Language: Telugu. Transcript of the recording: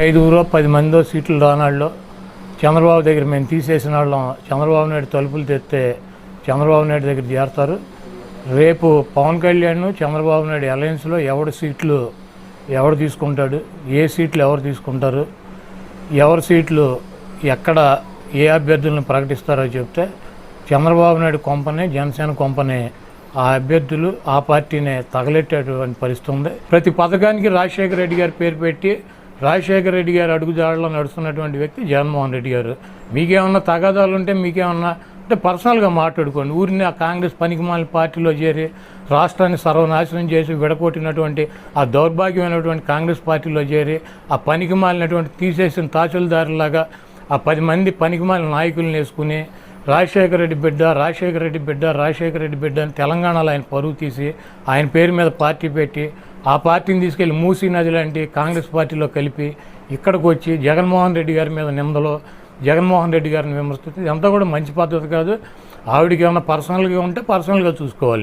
ఐదుగురో పది మందో సీట్లు రానాళ్ళు చంద్రబాబు దగ్గర మేము తీసేసిన వాళ్ళం. చంద్రబాబు నాయుడు తలుపులు తెస్తే చంద్రబాబు నాయుడు దగ్గర చేరతారు. రేపు పవన్ కళ్యాణ్ చంద్రబాబు నాయుడు అలయన్స్లో ఎవడు సీట్లు ఎవడు తీసుకుంటాడు? ఏ సీట్లు ఎవరు తీసుకుంటారు? ఎవరి సీట్లు ఎక్కడ ఏ అభ్యర్థులను ప్రకటిస్తారో చెప్తే చంద్రబాబు నాయుడు కొంపనే జనసేన కొంపనే ఆ అభ్యర్థులు ఆ పార్టీనే తగలెట్టేటువంటి పరిస్థితి ఉంది. ప్రతి పథకానికి రాజశేఖర రెడ్డి గారి పేరు పెట్టి రాజశేఖర రెడ్డి గారు అడుగుజాడలో నడుస్తున్నటువంటి వ్యక్తి జగన్మోహన్ రెడ్డి గారు. మీకేమన్నా తగాదాలు ఉంటే మీకేమన్నా అంటే పర్సనల్గా మాట్లాడుకోండి. ఊరిని ఆ కాంగ్రెస్ పనికిమాలిన పార్టీలో చేరి రాష్ట్రాన్ని సర్వనాశనం చేసి విడగొట్టినటువంటి ఆ దౌర్భాగ్యమైనటువంటి కాంగ్రెస్ పార్టీలో చేరి ఆ పనికిమాలినటువంటి తీసేసిన తాచులదారులాగా ఆ పది మంది పనికిమాలిన నాయకులను వేసుకుని రాజశేఖర రెడ్డి బిడ్డ రాజశేఖర రెడ్డి బిడ్డ రాజశేఖర రెడ్డి బిడ్డ అని తెలంగాణలో ఆయన పరువు తీసి ఆయన పేరు మీద పార్టీ పెట్టి ఆ పార్టీని తీసుకెళ్ళి మూసీ నది లాంటి కాంగ్రెస్ పార్టీలో కలిపి ఇక్కడికి వచ్చి జగన్మోహన్ రెడ్డి గారి మీద నిందలో జగన్మోహన్ రెడ్డి గారిని విమర్శిస్తుంది ఇదంతా కూడా మంచి పద్ధతి కాదు. ఆవిడకి ఏమైనా పర్సనల్గా ఉంటే పర్సనల్గా చూసుకోవాలి.